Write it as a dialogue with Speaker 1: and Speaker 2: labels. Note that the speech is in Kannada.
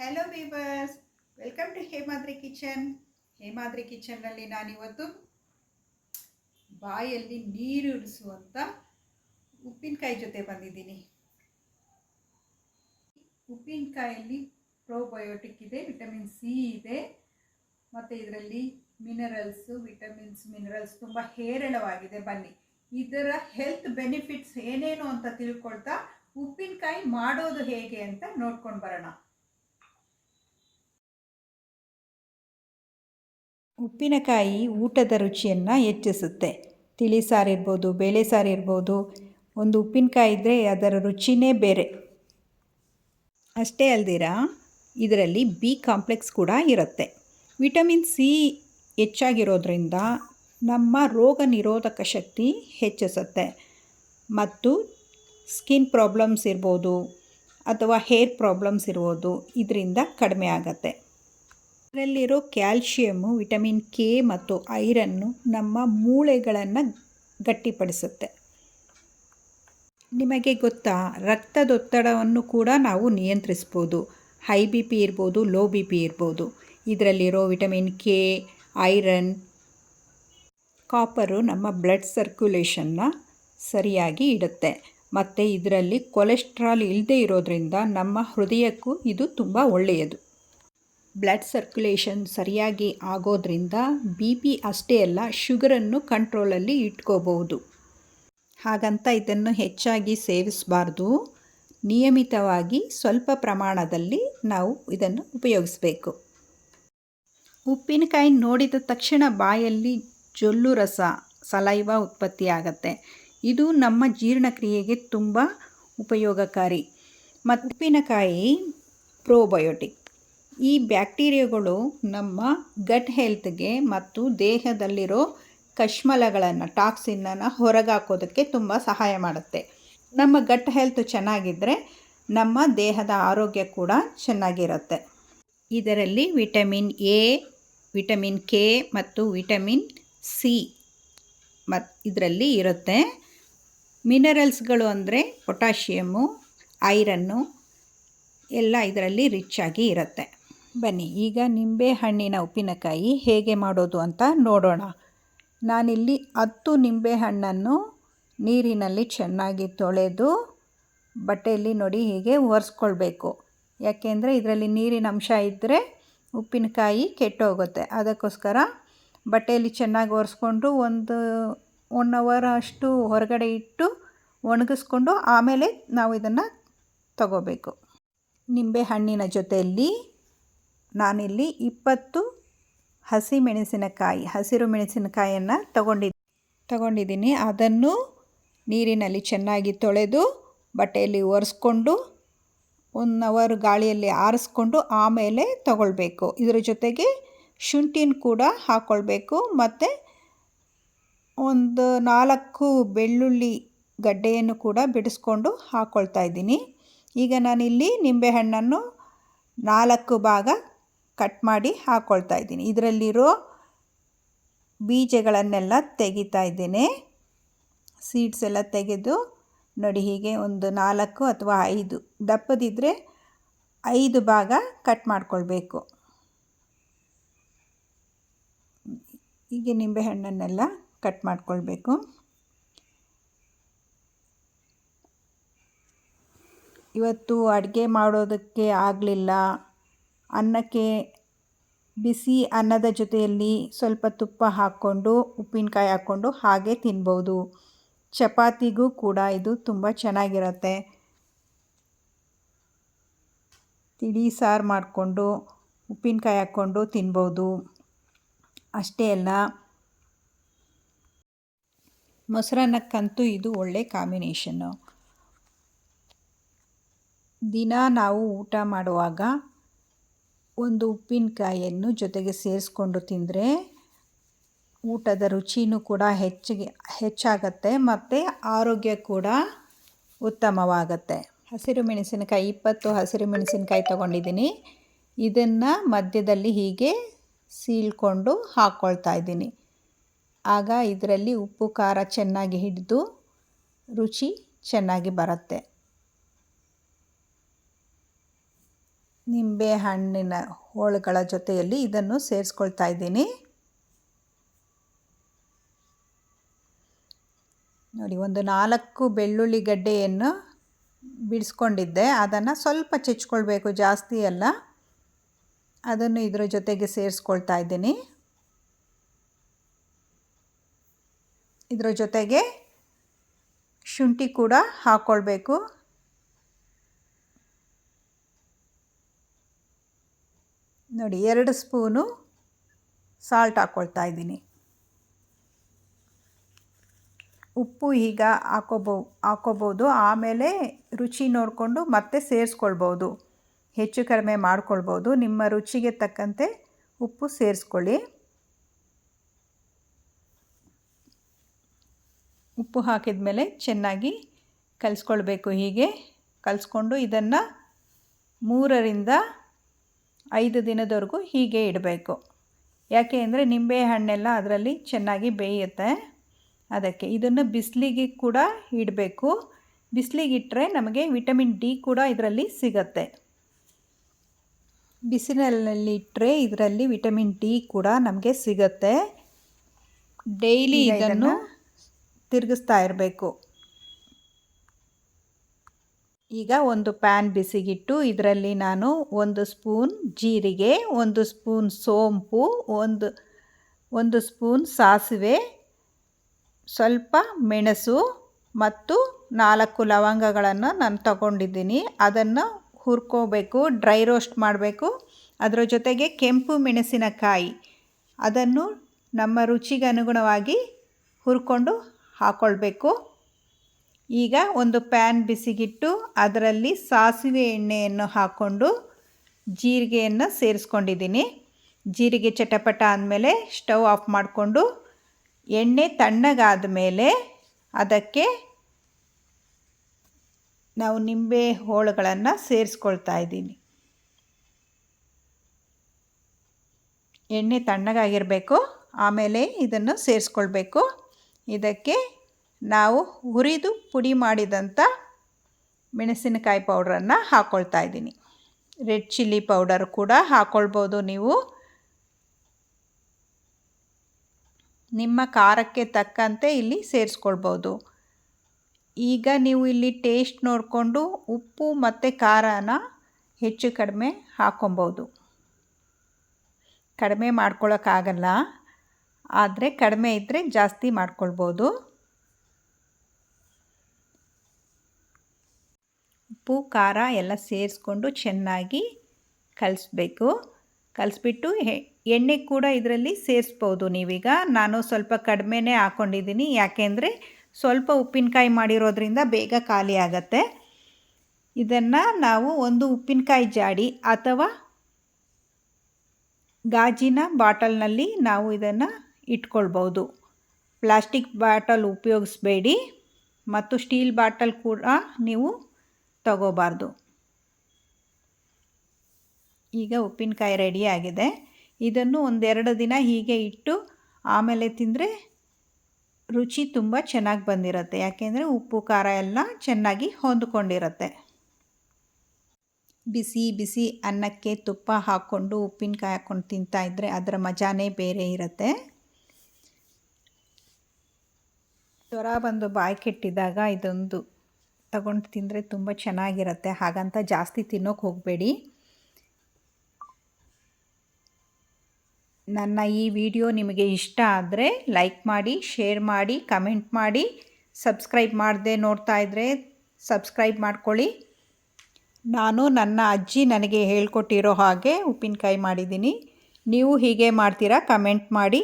Speaker 1: Hello viewers welcome to Hemadri kitchen Hemadri ಕಿಚನ್ನಲ್ಲಿ ನಾನಿವತ್ತು ಬಾಯಲ್ಲಿ ನೀರು ಇರಿಸುವಂಥ ಉಪ್ಪಿನಕಾಯಿ ಜೊತೆ ಬಂದಿದ್ದೀನಿ. ಉಪ್ಪಿನಕಾಯಲ್ಲಿ ಪ್ರೋಬಯೋಟಿಕ್ ಇದೆ ವಿಟಮಿನ್ ಸಿ ಇದೆ, ಮತ್ತು ಇದರಲ್ಲಿ ಮಿನರಲ್ಸು ವಿಟಮಿನ್ಸ್ ಮಿನರಲ್ಸ್ ತುಂಬ ಹೇರಳವಾಗಿದೆ. ಬನ್ನಿ. ಇದರ ಹೆಲ್ತ್ ಬೆನಿಫಿಟ್ಸ್ ಏನೇನು ಅಂತ ತಿಳ್ಕೊಳ್ತಾ ಉಪ್ಪಿನಕಾಯಿ ಮಾಡೋದು ಹೇಗೆ ಅಂತ ನೋಡ್ಕೊಂಡು ಬರೋಣ. ಉಪ್ಪಿನಕಾಯಿ ಊಟದ ರುಚಿಯನ್ನು ಹೆಚ್ಚಿಸುತ್ತೆ. ತಿಳಿ ಸಾರು ಇರ್ಬೋದು, ಬೇಳೆ ಸಾರು ಇರ್ಬೋದು, ಒಂದು ಉಪ್ಪಿನಕಾಯಿ ಇದ್ದರೆ ಅದರ ರುಚಿನೇ ಬೇರೆ. ಅಷ್ಟೇ ಅಲ್ದಿರ, ಇದರಲ್ಲಿ ಬಿ ಕಾಂಪ್ಲೆಕ್ಸ್ ಕೂಡ ಇರುತ್ತೆ. ವಿಟಮಿನ್ ಸಿ ಹೆಚ್ಚಾಗಿರೋದ್ರಿಂದ ನಮ್ಮ ರೋಗ ನಿರೋಧಕ ಶಕ್ತಿ ಹೆಚ್ಚಿಸುತ್ತೆ. ಮತ್ತು ಸ್ಕಿನ್ ಪ್ರಾಬ್ಲಮ್ಸ್ ಇರ್ಬೋದು ಅಥವಾ ಹೇರ್ ಪ್ರಾಬ್ಲಮ್ಸ್ ಇರ್ಬೋದು, ಇದರಿಂದ ಕಡಿಮೆ ಆಗುತ್ತೆ. ಇದರಲ್ಲಿರೋ ಕ್ಯಾಲ್ಶಿಯಮ್ಮು, ವಿಟಮಿನ್ ಕೆ ಮತ್ತು ಐರನ್ನು ನಮ್ಮ ಮೂಳೆಗಳನ್ನು ಗಟ್ಟಿಪಡಿಸುತ್ತೆ. ನಿಮಗೆ ಗೊತ್ತಾ, ರಕ್ತದೊತ್ತಡವನ್ನು ಕೂಡ ನಾವು ನಿಯಂತ್ರಿಸ್ಬೋದು. ಹೈ ಬಿ ಪಿ ಇರ್ಬೋದು, ಲೋ ಬಿ ಪಿ ಇರ್ಬೋದು. ಇದರಲ್ಲಿರೋ ವಿಟಮಿನ್ ಕೆ, ಐರನ್, ಕಾಪರು ನಮ್ಮ ಬ್ಲಡ್ ಸರ್ಕ್ಯುಲೇಷನ್ನ ಸರಿಯಾಗಿ ಇಡುತ್ತೆ. ಮತ್ತು ಇದರಲ್ಲಿ ಕೊಲೆಸ್ಟ್ರಾಲ್ ಇಲ್ಲದೆ ಇರೋದ್ರಿಂದ ನಮ್ಮ ಹೃದಯಕ್ಕೂ ಇದು ತುಂಬ ಒಳ್ಳೆಯದು. ಬ್ಲಡ್ ಸರ್ಕ್ಯುಲೇಷನ್ ಸರಿಯಾಗಿ ಆಗೋದ್ರಿಂದ ಬಿ ಪಿ ಅಷ್ಟೇ ಅಲ್ಲ ಶುಗರನ್ನು ಕಂಟ್ರೋಲಲ್ಲಿ ಇಟ್ಕೋಬಹುದು. ಹಾಗಂತ ಇದನ್ನು ಹೆಚ್ಚಾಗಿ ಸೇವಿಸಬಾರ್ದು. ನಿಯಮಿತವಾಗಿ ಸ್ವಲ್ಪ ಪ್ರಮಾಣದಲ್ಲಿ ನಾವು ಇದನ್ನು ಉಪಯೋಗಿಸಬೇಕು. ಉಪ್ಪಿನಕಾಯಿ ನೋಡಿದ ತಕ್ಷಣ ಬಾಯಲ್ಲಿ ಜೊಲ್ಲು ರಸ ಸಲೈವ ಉತ್ಪತ್ತಿಯಾಗತ್ತೆ. ಇದು ನಮ್ಮ ಜೀರ್ಣಕ್ರಿಯೆಗೆ ತುಂಬ ಉಪಯೋಗಕಾರಿ. ಮತ್ತು ಉಪ್ಪಿನಕಾಯಿ ಪ್ರೋಬಯೋಟಿಕ್ ಈ ಬ್ಯಾಕ್ಟೀರಿಯಾಗಳು ನಮ್ಮ ಗಟ್ ಹೆಲ್ತ್ಗೆ ಮತ್ತು ದೇಹದಲ್ಲಿರೋ ಕಶ್ಮಲಗಳನ್ನು, ಟಾಕ್ಸಿನ್ನನ್ನು ಹೊರಗಾಕೋದಕ್ಕೆ ತುಂಬ ಸಹಾಯ ಮಾಡುತ್ತೆ. ನಮ್ಮ ಗಟ್ ಹೆಲ್ತ್ ಚೆನ್ನಾಗಿದ್ದರೆ ನಮ್ಮ ದೇಹದ ಆರೋಗ್ಯ ಕೂಡ ಚೆನ್ನಾಗಿರುತ್ತೆ. ಇದರಲ್ಲಿ ವಿಟಮಿನ್ ಎ, ವಿಟಮಿನ್ ಕೆ ಮತ್ತು ವಿಟಮಿನ್ ಸಿ ಮತ್ತು ಇದರಲ್ಲಿ ಇರುತ್ತೆ. ಮಿನರಲ್ಸ್ಗಳು ಅಂದರೆ ಪೊಟ್ಯಾಷಿಯಮ್ಮು, ಐರನ್ನು, ಎಲ್ಲ ಇದರಲ್ಲಿ ರಿಚ್ ಆಗಿ ಇರುತ್ತೆ. ಬನ್ನಿ, ಈಗ ನಿಂಬೆ ಹಣ್ಣಿನ ಉಪ್ಪಿನಕಾಯಿ ಹೇಗೆ ಮಾಡೋದು ಅಂತ ನೋಡೋಣ. ನಾನಿಲ್ಲಿ ಹತ್ತು ನಿಂಬೆ ಹಣ್ಣನ್ನು ನೀರಿನಲ್ಲಿ ಚೆನ್ನಾಗಿ ತೊಳೆದು ಬಟ್ಟೆಯಲ್ಲಿ ನೋಡಿ ಹೀಗೆ ಒರೆಸ್ಕೊಳ್ಬೇಕು. ಯಾಕೆಂದರೆ ಇದರಲ್ಲಿ ನೀರಿನ ಅಂಶ ಇದ್ದರೆ ಉಪ್ಪಿನಕಾಯಿ ಕೆಟ್ಟೋಗುತ್ತೆ. ಅದಕ್ಕೋಸ್ಕರ ಬಟ್ಟೆಯಲ್ಲಿ ಚೆನ್ನಾಗಿ ಒರೆಸ್ಕೊಂಡು ಒಂದು ಒನ್ ಅವರ್ ಅಷ್ಟು ಹೊರಗಡೆ ಇಟ್ಟು ಒಣಗಿಸ್ಕೊಂಡು ಆಮೇಲೆ ನಾವು ಇದನ್ನು ತಗೋಬೇಕು. ನಿಂಬೆ ಹಣ್ಣಿನ ಜೊತೆಯಲ್ಲಿ ನಾನಿಲ್ಲಿ ಇಪ್ಪತ್ತು ಹಸಿ ಮೆಣಸಿನಕಾಯಿ ಹಸಿರು ಮೆಣಸಿನಕಾಯಿಯನ್ನು ತಗೊಂಡಿ ತಗೊಂಡಿದ್ದೀನಿ. ಅದನ್ನು ನೀರಿನಲ್ಲಿ ಚೆನ್ನಾಗಿ ತೊಳೆದು, ಬಟ್ಟೆಯಲ್ಲಿ ಒರೆಸ್ಕೊಂಡು ಒನ್ ಅವರ್ ಗಾಳಿಯಲ್ಲಿ ಆರಿಸ್ಕೊಂಡು ಆಮೇಲೆ ತಗೊಳ್ಬೇಕು. ಇದರ ಜೊತೆಗೆ ಶುಂಠಿನ ಕೂಡ ಹಾಕ್ಕೊಳ್ಬೇಕು ಮತ್ತು ಒಂದು ನಾಲ್ಕು ಬೆಳ್ಳುಳ್ಳಿ ಗಡ್ಡೆಯನ್ನು ಕೂಡ ಬಿಡಿಸ್ಕೊಂಡು ಹಾಕ್ಕೊಳ್ತಾ ಇದ್ದೀನಿ. ಈಗ ನಾನಿಲ್ಲಿ ನಿಂಬೆಹಣ್ಣನ್ನು ನಾಲ್ಕು ಭಾಗ ಕಟ್ ಮಾಡಿ ಹಾಕ್ಕೊಳ್ತಾ ಇದ್ದೀನಿ. ಇದರಲ್ಲಿರೋ ಬೀಜಗಳನ್ನೆಲ್ಲ ತೆಗಿತಾ ಇದ್ದೇನೆ. ಸೀಡ್ಸ್ ಎಲ್ಲ ತೆಗೆದು ನೋಡಿ ಹೀಗೆ ಒಂದು ನಾಲ್ಕು ಅಥವಾ ಐದು ದಪ್ಪದಿದ್ದರೆ ಐದು ಭಾಗ ಕಟ್ ಮಾಡಿಕೊಳ್ಬೇಕು. ಹೀಗೆ ನಿಂಬೆಹಣ್ಣನ್ನೆಲ್ಲ ಕಟ್ ಮಾಡಿಕೊಳ್ಬೇಕು. ಇವತ್ತು ಅಡುಗೆ ಮಾಡೋದಕ್ಕೆ ಆಗಲಿಲ್ಲ. ಅನ್ನಕ್ಕೆ ಬಿಸಿ ಅನ್ನದ ಜೊತೆಯಲ್ಲಿ ಸ್ವಲ್ಪ ತುಪ್ಪ ಹಾಕ್ಕೊಂಡು, ಉಪ್ಪಿನಕಾಯಿ ಹಾಕ್ಕೊಂಡು ಹಾಗೆ ತಿನ್ಬೋದು. ಚಪಾತಿಗೂ ಕೂಡ ಇದು ತುಂಬ ಚೆನ್ನಾಗಿರುತ್ತೆ. ತಿಳಿ, ಸಾರು ಮಾಡಿಕೊಂಡು, ಉಪ್ಪಿನಕಾಯಿ ಹಾಕ್ಕೊಂಡು ತಿನ್ಬೋದು. ಅಷ್ಟೇ ಅಲ್ಲ, ಮೊಸರನ್ನಕ್ಕಂತೂ ಇದು ಒಳ್ಳೆ ಕಾಂಬಿನೇಷನ್ನು ದಿನ ನಾವು ಊಟ ಮಾಡುವಾಗ ಒಂದು ಉಪ್ಪಿನಕಾಯಿಯನ್ನು ಜೊತೆಗೆ ಸೇರಿಸ್ಕೊಂಡು ತಿಂದರೆ ಊಟದ ರುಚಿನೂ ಕೂಡ ಹೆಚ್ಚಿಗೆ, ಹೆಚ್ಚಾಗತ್ತೆ ಮತ್ತು ಆರೋಗ್ಯ ಕೂಡ ಉತ್ತಮವಾಗತ್ತೆ. ಹಸಿರು ಮೆಣಸಿನಕಾಯಿ, ಇಪ್ಪತ್ತು ಹಸಿರು ಮೆಣಸಿನಕಾಯಿ ತೊಗೊಂಡಿದ್ದೀನಿ. ಇದನ್ನು ಮಧ್ಯದಲ್ಲಿ ಹೀಗೆ ಸೀಳ್ಕೊಂಡು ಹಾಕ್ಕೊಳ್ತಾ ಇದ್ದೀನಿ. ಆಗ ಇದರಲ್ಲಿ ಉಪ್ಪು, ಖಾರ ಚೆನ್ನಾಗಿ ಹಿಡಿದು ರುಚಿ ಚೆನ್ನಾಗಿ ಬರುತ್ತೆ. ನಿಂಬೆ ಹಣ್ಣಿನ ಹೋಳುಗಳ ಜೊತೆಯಲ್ಲಿ ಇದನ್ನು ಸೇರಿಸ್ಕೊಳ್ತಾ ಇದ್ದೀನಿ. ನೋಡಿ, ಒಂದು ನಾಲ್ಕು ಬೆಳ್ಳುಳ್ಳಿ ಗಡ್ಡೆಯನ್ನು ಬಿಡಿಸ್ಕೊಂಡಿದ್ದೆ. ಅದನ್ನು ಸ್ವಲ್ಪ ಚೆಚ್ಕೊಳ್ಬೇಕು, ಜಾಸ್ತಿ ಅಲ್ಲ. ಅದನ್ನು ಇದರ ಜೊತೆಗೆ ಸೇರಿಸ್ಕೊಳ್ತಾ ಇದ್ದೀನಿ. ಇದರ ಜೊತೆಗೆ ಶುಂಠಿ ಕೂಡ ಹಾಕ್ಕೊಳ್ಬೇಕು. ನೋಡಿ, ಎರಡು ಸ್ಪೂನು ಸಾಲ್ಟ್ ಹಾಕ್ಕೊಳ್ತಾ ಇದ್ದೀನಿ. ಉಪ್ಪು ಈಗ ಹಾಕೋಬೋ, ಹಾಕೋಬೋದು. ಆಮೇಲೆ ರುಚಿ ನೋಡಿಕೊಂಡು ಮತ್ತೆ ಸೇರಿಸ್ಕೊಳ್ಬೋದು. ಹೆಚ್ಚು ಕಡಿಮೆ ಮಾಡ್ಕೊಳ್ಬೋದು. ನಿಮ್ಮ ರುಚಿಗೆ ತಕ್ಕಂತೆ ಉಪ್ಪು ಸೇರಿಸ್ಕೊಳ್ಳಿ. ಉಪ್ಪು ಹಾಕಿದ ಮೇಲೆ ಚೆನ್ನಾಗಿ ಕಲಿಸ್ಕೊಳ್ಬೇಕು ಹೀಗೆ. ಕಲಿಸ್ಕೊಂಡು ಇದನ್ನು ಮೂರರಿಂದ ಐದು ದಿನದವರೆಗೂ ಹೀಗೆ ಇಡಬೇಕು. ಯಾಕೆ ಅಂದರೆ ನಿಂಬೆ ಹಣ್ಣೆಲ್ಲ ಅದರಲ್ಲಿ ಚೆನ್ನಾಗಿ ಬೇಯುತ್ತೆ. ಅದಕ್ಕೆ ಇದನ್ನು ಬಿಸಿಲಿಗೆ ಕೂಡ ಇಡಬೇಕು. ಬಿಸಿಲಿಗಿಟ್ಟರೆ ನಮಗೆ ವಿಟಮಿನ್ ಡಿ ಕೂಡ ಇದರಲ್ಲಿ ಸಿಗತ್ತೆ. ಬಿಸಿಲಲ್ಲಿ ಇಟ್ಟರೆ ಇದರಲ್ಲಿ ವಿಟಮಿನ್ ಡಿ ಕೂಡ ನಮಗೆ ಸಿಗತ್ತೆ. ಡೈಲಿ ಇದನ್ನು ತಿರುಗಿಸ್ತಾ ಇರಬೇಕು. ಈಗ ಒಂದು ಪ್ಯಾನ್ ಬಿಸಿಗಿಟ್ಟು ಇದರಲ್ಲಿ ನಾನು ಒಂದು ಸ್ಪೂನ್ ಜೀರಿಗೆ, ಒಂದು ಸ್ಪೂನ್ ಸೋಂಪು, ಒಂದು ಒಂದು ಸ್ಪೂನ್ ಸಾಸಿವೆ, ಸ್ವಲ್ಪ ಮೆಣಸು ಮತ್ತು ನಾಲ್ಕು ಲವಂಗಗಳನ್ನು ನಾನು ತಗೊಂಡಿದ್ದೀನಿ. ಅದನ್ನು ಹುರ್ಕೋಬೇಕು, ಡ್ರೈ ರೋಸ್ಟ್ ಮಾಡಬೇಕು. ಅದರ ಜೊತೆಗೆ ಕೆಂಪು ಮೆಣಸಿನಕಾಯಿ, ಅದನ್ನು ನಮ್ಮ ರುಚಿಗೆ ಅನುಗುಣವಾಗಿ ಹುರ್ಕೊಂಡು ಹಾಕ್ಕೊಳ್ಬೇಕು ಈಗ ಒಂದು ಪ್ಯಾನ್ ಬಿಸಿಗಿಟ್ಟು ಅದರಲ್ಲಿ ಸಾಸಿವೆ ಎಣ್ಣೆಯನ್ನು ಹಾಕ್ಕೊಂಡು ಜೀರಿಗೆಯನ್ನು ಸೇರಿಸ್ಕೊಂಡಿದ್ದೀನಿ. ಜೀರಿಗೆ ಚಟಪಟ ಆದಮೇಲೆ ಸ್ಟವ್ ಆಫ್ ಮಾಡಿಕೊಂಡು ಎಣ್ಣೆ ತಣ್ಣಗಾದ ಮೇಲೆ ಅದಕ್ಕೆ ನಾವು ನಿಂಬೆ ಹೋಳುಗಳನ್ನು ಸೇರಿಸ್ಕೊಳ್ತಾ ಇದ್ದೀನಿ. ಎಣ್ಣೆ ತಣ್ಣಗಾಗಿರಬೇಕು. ಆಮೇಲೆ ಇದನ್ನು ಸೇರಿಸ್ಕೊಳ್ಬೇಕು. ಇದಕ್ಕೆ ನಾವು ಹುರಿದು ಪುಡಿ ಮಾಡಿದಂಥ ಮೆಣಸಿನಕಾಯಿ ಪೌಡ್ರನ್ನು ಹಾಕ್ಕೊಳ್ತಾ ಇದ್ದೀನಿ. ರೆಡ್ ಚಿಲ್ಲಿ ಪೌಡರ್ ಕೂಡ ಹಾಕ್ಕೊಳ್ಬೋದು ನೀವು. ನಿಮ್ಮ ಖಾರಕ್ಕೆ ತಕ್ಕಂತೆ ಇಲ್ಲಿ ಸೇರಿಸ್ಕೊಳ್ಬೋದು. ಈಗ ನೀವು ಇಲ್ಲಿ ಟೇಸ್ಟ್ ನೋಡಿಕೊಂಡು ಉಪ್ಪು ಮತ್ತು ಖಾರನ ಹೆಚ್ಚು ಕಡಿಮೆ ಹಾಕ್ಕೊಬೋದು ಕಡಿಮೆ ಮಾಡ್ಕೊಳ್ಳೋಕ್ಕಾಗಲ್ಲ ಆದರೆ ಕಡಿಮೆ ಇದ್ದರೆ ಜಾಸ್ತಿ ಮಾಡ್ಕೊಳ್ಬೋದು. ಉಪ್ಪು, ಖಾರ ಎಲ್ಲ ಸೇರಿಸ್ಕೊಂಡು ಚೆನ್ನಾಗಿ ಕಲಿಸ್ಬೇಕು. ಕಲಿಸ್ಬಿಟ್ಟು ಎಣ್ಣೆ ಕೂಡ ಇದರಲ್ಲಿ ಸೇರಿಸ್ಬೋದು ನೀವೀಗ. ನಾನು ಸ್ವಲ್ಪ ಕಡಿಮೆನೇ ಹಾಕ್ಕೊಂಡಿದ್ದೀನಿ ಯಾಕೆಂದರೆ ಸ್ವಲ್ಪ ಉಪ್ಪಿನಕಾಯಿ ಮಾಡಿರೋದ್ರಿಂದ ಬೇಗ ಖಾಲಿ ಆಗತ್ತೆ. ಇದನ್ನು ನಾವು ಒಂದು ಉಪ್ಪಿನಕಾಯಿ ಜಾಡಿ ಅಥವಾ ಗಾಜಿನ ಬಾಟಲ್ನಲ್ಲಿ ನಾವು ಇದನ್ನು ಇಟ್ಕೊಳ್ಬೋದು. ಪ್ಲಾಸ್ಟಿಕ್ ಬಾಟಲ್ ಉಪಯೋಗಿಸ್ಬೇಡಿ. ಮತ್ತು ಸ್ಟೀಲ್ ಬಾಟಲ್ ಕೂಡ ನೀವು ತಗೋಬಾರ್ದು. ಈಗ ಉಪ್ಪಿನಕಾಯಿ ರೆಡಿ ಆಗಿದೆ. ಇದನ್ನು ಒಂದೆರಡು ದಿನ ಹೀಗೆ ಇಟ್ಟು ಆಮೇಲೆ ತಿಂದರೆ ರುಚಿ ತುಂಬ ಚೆನ್ನಾಗಿ ಬಂದಿರುತ್ತೆ. ಯಾಕೆಂದರೆ ಉಪ್ಪು, ಖಾರ ಎಲ್ಲ ಚೆನ್ನಾಗಿ ಹೊಂದ್ಕೊಂಡಿರುತ್ತೆ. ಬಿಸಿ ಬಿಸಿ ಅನ್ನಕ್ಕೆ ತುಪ್ಪ ಹಾಕ್ಕೊಂಡು, ಉಪ್ಪಿನಕಾಯಿ ಹಾಕ್ಕೊಂಡು ತಿಂತಾಯಿದ್ರೆ ಅದರ ಮಜಾನೇ ಬೇರೆ ಇರುತ್ತೆ. ಜ್ವರ ಬಂದು ಬಾಯಿ ಕೆಟ್ಟಿದಾಗ ಇದೊಂದು ತಗೊಂಡು ತಿಂದರೆ ತುಂಬ ಚೆನ್ನಾಗಿರುತ್ತೆ. ಹಾಗಂತ ಜಾಸ್ತಿ ತಿನ್ನೋಕೆ ಹೋಗಬೇಡಿ. ನನ್ನ ಈ ವಿಡಿಯೋ ನಿಮಗೆ ಇಷ್ಟ ಆದರೆ ಲೈಕ್ ಮಾಡಿ, ಶೇರ್ ಮಾಡಿ, ಕಮೆಂಟ್ ಮಾಡಿ. ಸಬ್ಸ್ಕ್ರೈಬ್ ಮಾಡದೆ ನೋಡ್ತಾ ಇದ್ದರೆ ಸಬ್ಸ್ಕ್ರೈಬ್ ಮಾಡ್ಕೊಳ್ಳಿ. ನಾನು ನನ್ನ ಅಜ್ಜಿ ನನಗೆ ಹೇಳ್ಕೊಟ್ಟಿರೋ ಹಾಗೆ ಉಪ್ಪಿನಕಾಯಿ ಮಾಡಿದ್ದೀನಿ. ನೀವು ಹೀಗೆ ಮಾಡ್ತೀರಾ ಕಮೆಂಟ್ ಮಾಡಿ.